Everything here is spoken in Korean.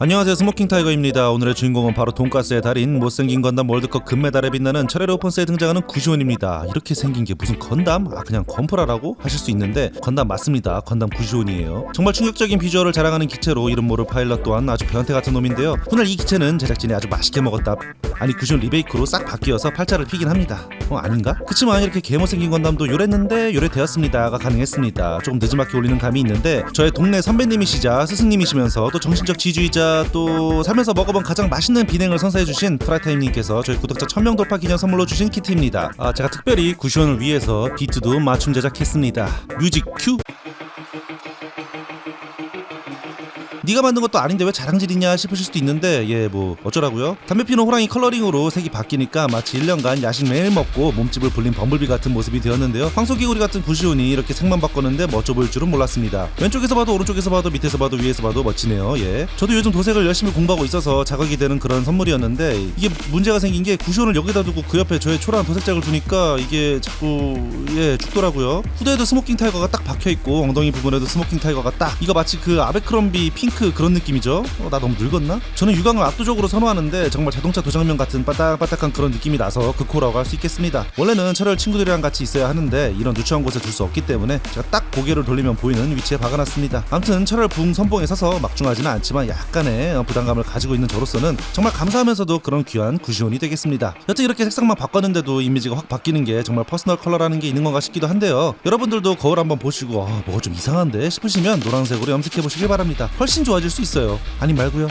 안녕하세요. 스모킹 타이거입니다. 오늘의 주인공은 바로 돈가스의 달인 못생긴 건담 월드컵 금메달에 빛나는 철의 오픈스에 등장하는 구시온입니다. 이렇게 생긴 게 무슨 건담? 아 그냥 건프라라고 하실 수 있는데 건담 맞습니다. 건담 구시온이에요. 정말 충격적인 비주얼을 자랑하는 기체로 이름 모를 파일럿 또한 아주 변태 같은 놈인데요. 오늘 이 기체는 제작진이 아주 맛있게 먹었다. 아니 구시온 리베이크로 싹 바뀌어서 팔자를 피긴 합니다 어 아닌가? 그치만 이렇게 개못생긴 건담도 요랬는데 요래되었습니다가 가능했습니다. 조금 늦지막히 올리는 감이 있는데 저의 동네 선배님이시자 스승님이시면서 또 정신적 지주이자 또 살면서 먹어본 가장 맛있는 비냉을 선사해주신 프라타임님께서 저희 구독자 1000명 돌파 기념 선물로 주신 키트입니다. 아 제가 특별히 구시온을 위해서 비트도 맞춤 제작했습니다. 뮤직 큐 네가 만든 것도 아닌데 왜 자랑질이냐 싶으실 수도 있는데 예 뭐 어쩌라고요? 담배 피는 호랑이 컬러링으로 색이 바뀌니까 마치 1년간 야식 매일 먹고 몸집을 불린 범블비 같은 모습이 되었는데요. 황소개구리 같은 구시온이 이렇게 색만 바꿨는데 멋져 보일 줄은 몰랐습니다. 왼쪽에서 봐도 오른쪽에서 봐도 밑에서 봐도 위에서 봐도 멋지네요 예. 저도 요즘 도색을 열심히 공부하고 있어서 자극이 되는 그런 선물이었는데 이게 문제가 생긴 게 구시온을 여기다 두고 그 옆에 저의 초라한 도색작을 두니까 이게 자꾸 예 죽더라고요. 후드에도 스모킹 타이거가 딱 박혀 있고 엉덩이 부분에도 스모킹 타이거가 딱. 이거 마치 그 아베크롬비 핑크 그런 느낌이죠? 어, 나 너무 늙었나? 저는 유광을 압도적으로 선호하는데 정말 자동차 도장면 같은 바닥바닥한 그런 느낌이 나서 극호라고 할 수 있겠습니다. 원래는 차를 친구들이랑 같이 있어야 하는데 이런 누추한 곳에 둘 수 없기 때문에 제가 딱 고개를 돌리면 보이는 위치에 박아놨습니다. 아무튼 차를 붕 선봉에 서서 막중하지는 않지만 약간의 어, 부담감을 가지고 있는 저로서는 정말 감사하면서도 그런 귀한 구시온이 되겠습니다. 여튼 이렇게 색상만 바꿨는데도 이미지가 확 바뀌는 게 정말 퍼스널 컬러라는 게 있는 건가 싶기도 한데요. 여러분들도 거울 한번 보시고 아, 뭐가 좀 이상한데 싶으시면 노란색으로 염색해 보시길 바랍니다. 훨씬 좋아질 수 있어요. 아니 말고요